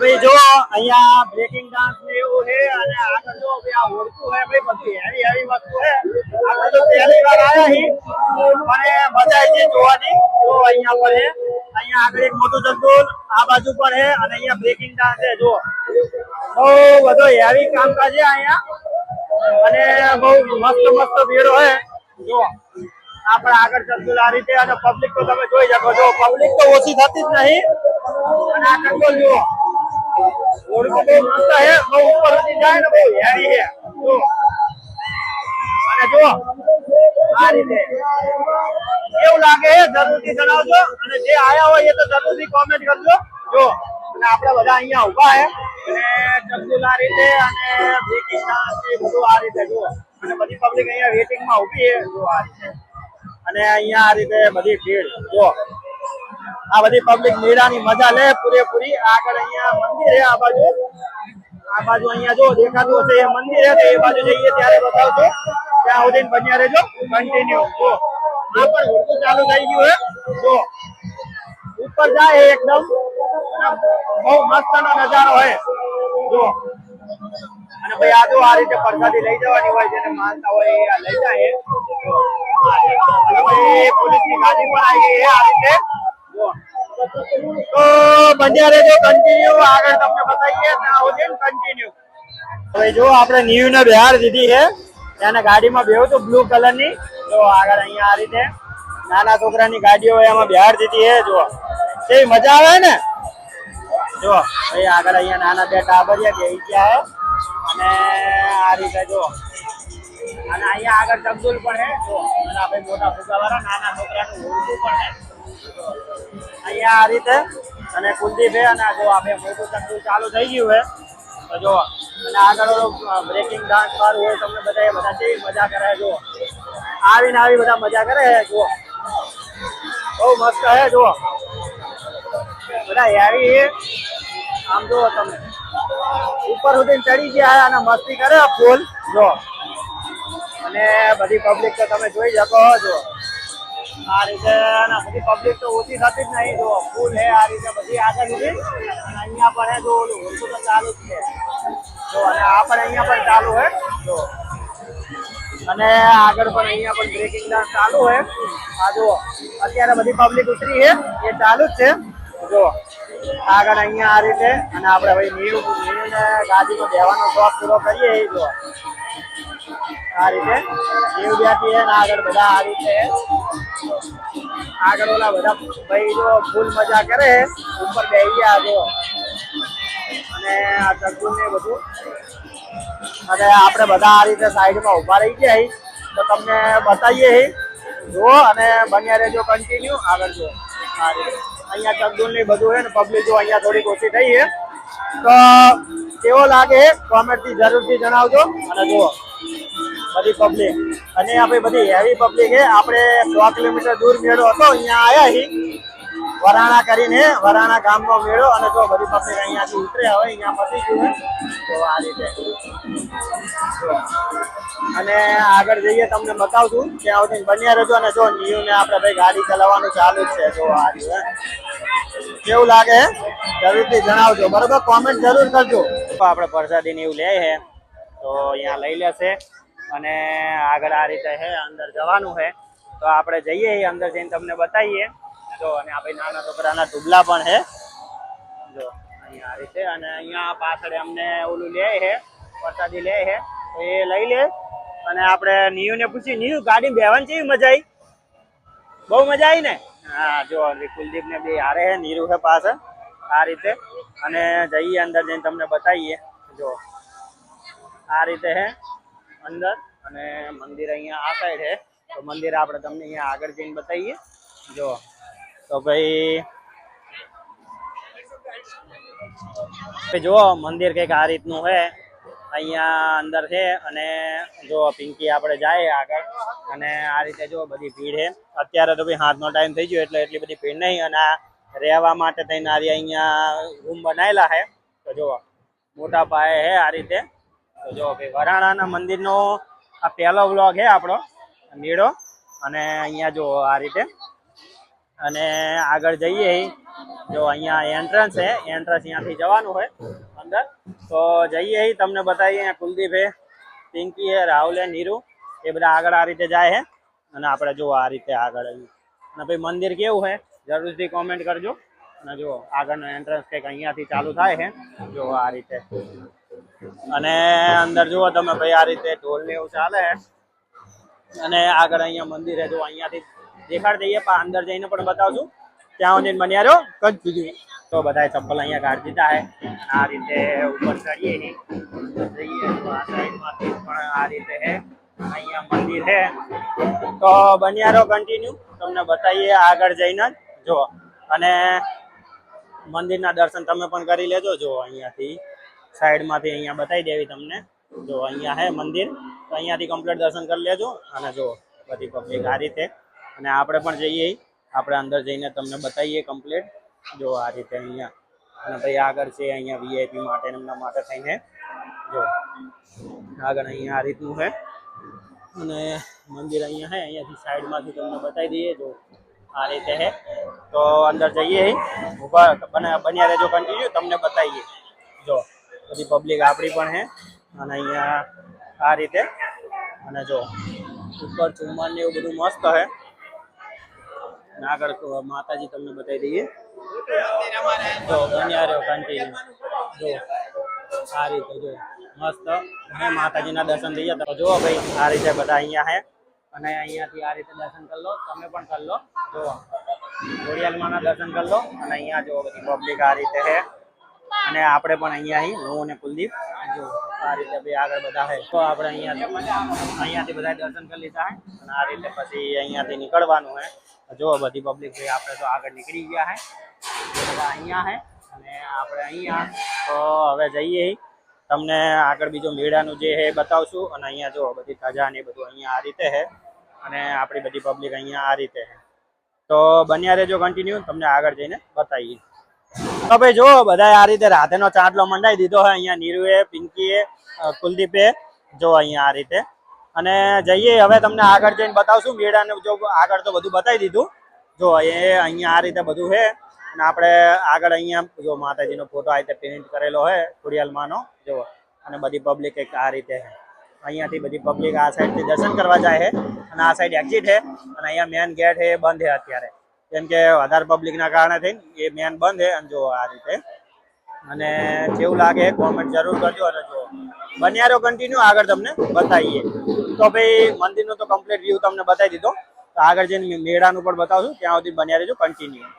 ભાઈ જો અહીંયા બ્રેકિંગ ડાન્સ ને એવું છે, અને આગળ જો ભાઈ આ ઓળખું હે ભાઈ, બધી હેવી હેવી વસ્તુ હે આ તો પહેલી વાર આવ્યા છીએ. મને મજા આવી છે જોવાની. જો અહીંયા પર હે અહીંયા આગળ એક મોટું જંતુલ આ બાજુ પર છે, અને અહીંયા બ્રેકિંગ ડાન્સ છે જો બહુ બધો હેવી કામકાજ છે અહીંયા. અને બહુ મસ્ત મસ્ત ભીડો હે જો આપણે આગળ જંતુલ આ રીતે, અને પબ્લિક તો તમે જોઈ શકો છો. પબ્લિક તો ઓછી થતી જ નહીં. અને આ ચંદુલ જુઓ. ઓળખું બહુ મસ્ત છે બહુ ઉપર સુધી જાય ને બહુ હેવી છે જો અને જો આ રીતે કેવું લાગે છે જરૂરથી જણાવજો અને જે આયા હોય એ તો જરૂરથી કોમેન્ટ કરજો જો અને આપણે બધા અહીંયા ઊભા છે અને આ રીતે અને ડાન્સ એ બધું આ રીતે જો અને બધી પબ્લિક અહીંયા વેટિંગમાં ઊભી છે જો આ રીતે અને અહીંયા આ રીતે બધી ભીડ જો આ બધી પબ્લિક મેળાની મજા લે, પૂરેપૂરી. આગળ અહીંયા મંદિર આ બાજુ. આ બાજુ અહીંયા જો દેખાતું હશે, એ મંદિર હશે એ બાજુ જઈએ ત્યારે બતાવજો. ત્યાં સુધી બન્યા રહેજો. કન્ટિન્યુ જો, આ પણ ઉડતું ચાલુ થઈ ગયું હે. જો, ઉપર જાય એકદમ. બહુ મસ્ત નો નજારો હોય જો, અને ભાઈ આ જો આ રીતે પ્રસાદી લઈ જવાની હોય, જેને માનતા હોય એ લઈ જાય ભાઈ પોલીસની ગાડી પણ આવી ગઈ આ રીતે. તો બન્યા રહેજો કન્ટિન્યુ આગળ તમને બતાવીએ ત્યાં કન્ટિન્યુ હવે જો આપણે ન્યુ ને બિહાર દીધી છે ત્યાં ગાડીમાં બેહું તો બ્લુ કલરની. જો આગળ અહીંયા આ રીતે નાના છોકરાની ગાડીઓ એમાં બિહાર દીધી છે જો કેવી મજા આવે ને? જો ભાઈ આગળ અહીંયા નાના બે ટાબરિયા બે ગયા અને આ રીતે જો, અને અહીંયા આગળ ચમદુલ પણ હે જો અને આપણે મોટા ફુગાવાળા નાના છોકરાનું ઓળખું પણ છે. અહીંયા આ રીતે અને કુલદીપ અને આ જો આપણે મોટું ચંદુ ચાલુ થઈ ગયું છે. તો જો, અને આગળ બ્રેકિંગ ડાન્સ વાળું હોય, તમને બધા બધા કેવી મજા કરે જો આવીને આવી બધા મજા કરે છે, જુઓ. બહુ મસ્ત છે જો બધા હેવી આમ જુઓ તમે. ઉપર સુધી ચડી ગયા અને મસ્તી કરે, ફૂલ. જો અને બધી પબ્લિક તો તમે જોઈ શકો છો આ રીતે અને પબ્લિક તો ઓછી થતી જ નહીં. જો ફૂલ હે આ રીતે બધી આગળ સુધી. અને અહીંયા પણ હે જો ઓછું તો ચાલુ જ છે. જો અને આ પણ અહીંયા પણ ચાલુ હે. જો અને આગળ પણ અહીંયા પણ બ્રેકિંગ ડાન્સ ચાલુ હે. આ જો અત્યારે બધી પબ્લિક ઉતરી છે એ ચાલુ જ છે. જો આગળ અહીંયા આ રીતે. અને આપણે ભાઈ નીવ નીવ ગાદીનો બેવાનો શોખ પૂરો કરીએ. એ જો આ રીતે. નીવ બેઠી ને આગળ બધા આ રીતે આગળ ઓલા બધા ભાઈ જો ફૂલ મજા કરે. ઉપર બેસી ગયા જો. અને આ ચકું ને બધું. અને આપણે બધા આ રીતે સાઈડમાં ઊભા રહી ગયા. તો તમને બતાવીએ. જુઓ અને બન્યા રહેજો કન્ટિન્યુ આગળ જુઓ. આ અહીંયા ચકદુલ ને બધું છે ને પબ્લિક જો અહીંયા થોડીક ઓછી થઈ છે તો કેવો લાગે કોમેન્ટથી જરૂરથી જણાવજો. અને જુઓ. બધી પબ્લિક અને આપણી બધી હેવી પબ્લિક છે. આપણે સો કિલોમીટર દૂર મેળો હતો, અહીંયા આવ્યા હી વરાણા કરીને વરાણા ગામનો મેળો અને જો બધી પબ્લિક અહીંયાથી ઉતરે, હવે અહીંયા પતી ગયું તો આ રીતે. અને આગળ જઈએ, તમને બતાવશું. ત્યાં સુધી બન્યા રહેજો અને જો નિયુ ને આપણે ભાઈ ગાડી ચલાવવાનું ચાલુ જ છે, જો આ રીતે કેવું લાગે? જરૂરથી જણાવજો. બરોબર? કોમેન્ટ જરૂર કરજો. આપણે પ્રસાદી ને એવું લે છે તો અહીંયા લઈ લેશે. અને આગળ આ રીતે છે અંદર જવાનું છે તો આપણે જઈએ અંદર જઈને તમને બતાવીએ. જો, અને આપણે નાના છોકરાના ટુબલા પણ છે જો, અહીંયા આ રીતે, અને અહીંયા પાછળ અમને ઓલું લે છે વરસાદી લે છે તો એ લઈ લે. અને આપણે નિયુ ને પૂછી નિયુ, ગાડી બેવાની કેવી મજા આવી બહુ મજા આવી ને? હા, જો કુલદીપ ને બે હારે છે નીરુ છે પાસે આ રીતે. અને જઈએ અંદર જઈને તમને બતાવીએ. જો, આ રીતે છે અંદર અને મંદિર અહીંયા આ સાઈડ છે તો મંદિર આપણે તમને અહીંયા આગળ જઈને બતાવીએ. જો. તો ભાઈ જો મંદિર કંઈક આ રીતનું છે અહીંયા અંદર છે અને જો પિંકી આપણે જાય આગળ. અને આ રીતે જો બધી ભીડ છે અત્યારે તો ભાઈ હાથનો ટાઈમ થઈ ગયો એટલે એટલી બધી ભીડ નહીં. અને રહેવા માટે થઈને આ અહીંયા રૂમ બનાવેલા છે તો જુઓ. મોટા પાયે છે આ રીતે. જો વરાણાના મંદિરનો આ પહેલો બ્લોગ છે આપણો મેળો. અને અહીંયા જો આ રીતે. અને આગળ જઈએ. જો અહીંયા એન્ટ્રન્સ છે. એન્ટ્રન્સ અહીંયાથી જવાનું હોય અંદર. તો જઈએ. તમને બતાવીએ કુલદીપ હે પિંકી હે રાહુલ હે નીરુ. એ બધા આગળ આ રીતે જાય છે. અને આપણે જો આ રીતે આગળ. અને ભાઈ મંદિર કેવું છે? જરૂરથી કોમેન્ટ કરજો. અને જો આગળનો એન્ટ્રન્સ કંઈક અહીંયાથી ચાલુ થાય છે, જો આ રીતે. અને અંદર જુઓ તમે ભાઈ, આ રીતે ઢોલ ને એવું ચાલે. અને આગળ અહીંયા મંદિર જો અહીંયાથી દેખાડ દઈએ, પણ અંદર જઈને પણ બતાવશું. ત્યાં સુધી બન્યા રહ્યો કચ્છ સુધી તો બધા ચપ્પલ અહીંયા કાઢી દીધા છે. આ રીતે ઉપર ચડીએ પણ આ રીતે અહીંયા મંદિર છે. તો બન્યા રહો કન્ટિન્યુ તમને બતાવીએ આગળ જઈને જ. જો અને મંદિરના દર્શન તમે પણ કરી લેજો જો અહીંયાથી. સાઈડમાંથી અહીંયા બતાવી દેવી તમને. જો અહીંયા છે મંદિર, તો અહીંયાથી કમ્પ્લીટ દર્શન કરી લેજો. અને જો બધી પબ્લિક આ રીતે. અને આપણે પણ જઈએ. આપણે અંદર જઈને તમને બતાવીએ કમ્પ્લીટ જો આ રીતે અહીંયા. અને ભાઈ આગળ છે અહીંયા વીઆઈપી માટે એમના માટે થઈને. જો આગળ અહીંયા આ રીતનું છે અને મંદિર અહીંયા છે અહીંયાથી સાઈડમાંથી તમને બતાવી દઈએ. જો આ રીતે છે તો અંદર જઈએ. ઊભા બન્યા રહેજો કન્ટિન્યુ તમને બતાવીએ. જો બધી પબ્લિક આપણી પણ છે અને અહીંયા આ રીતે અને જો, ઉપર ચુમ્માન ને એવું બધું મસ્ત છે અને આગળ તો માતાજી તમને બતાવી દઈએ. જો બન્યા રહ્યો કન્ટિન્યુ જો, આ રીતે જો, મસ્ત હે માતાજીના દર્શન થઈ ગયા. તો જુઓ ભાઈ, આ રીતે બધા અહીંયા છે અને અહીંયાથી આ રીતે દર્શન કરી લો, તમે પણ કરી લો. જુઓ ખોડિયાલમાંના દર્શન કરી લો. અને અહીંયા જો બધી પબ્લિક આ રીતે છે અને આપણે પણ અહીંયા અહીં હું અને કુલદીપ. જો, આ રીતે ભાઈ આગળ બધા હે, તો આપણે અહીંયા અહીંયાથી બધા દર્શન કરી લીધા હે, અને આ રીતે પછી અહીંયાથી નીકળવાનું હે. જો, બધી પબ્લિક ભાઈ આપણે તો આગળ નીકળી ગયા હે. બધા અહીંયા હે, અને આપણે અહીંયા તો હવે જઈએ. તમને આગળ બીજો મેળાનું જે હે બતાવશું, અને અહીંયા જો, બધી ધજા ને બધું અહીંયા આ રીતે હે, અને આપણી બધી પબ્લિક અહીંયા આ રીતે હે. તો બન્યા રહેજો કન્ટિન્યુ તમને આગળ જઈને બતાવીએ. ભાઈ જો બધા આ રીતે રાધેનો ચાટલો મંડાઈ દીધો છે અહીંયા નીરુએ, પિંકીએ કુલદીપ કુલદીપે, જો અહીંયા આ રીતે. અને જઈએ, હવે તમને આગળ જઈને બતાવશું. મેળાને જો આગળ તો બધું બતાવી દીધું. જો એ અહીંયા આ રીતે બધું છે. અને આપણે આગળ અહીંયા, જો માતાજીનો ફોટો આ રીતે પ્રિન્ટ કરેલો છે ખોડિયાલમાંનો જો, અને બધી પબ્લિક એક આ રીતે છે. અહીંયાથી બધી પબ્લિક આ સાઈડથી દર્શન કરવા જાય છે. અને આ સાઈડ એક્ઝિટ છે. અને અહીંયા મેન ગેટ છે એ બંધ છે અત્યારે. કેમ કે વધારે પબ્લિકના કારણે થઈને એ મેન બંધ છે અને જો આ રીતે. અને કેવું લાગે કોમેન્ટ જરૂર કરજો અને જો બન્યારો કન્ટિન્યુ આગળ તમને બતાવીએ. તો ભાઈ મંદિરનો તો કમ્પ્લીટ વ્યૂ તમને બતાવી દીધો. તો આગળ જઈને મેળાનું પણ બતાવશું ત્યાં સુધી બન્યા રહેજો કન્ટિન્યુ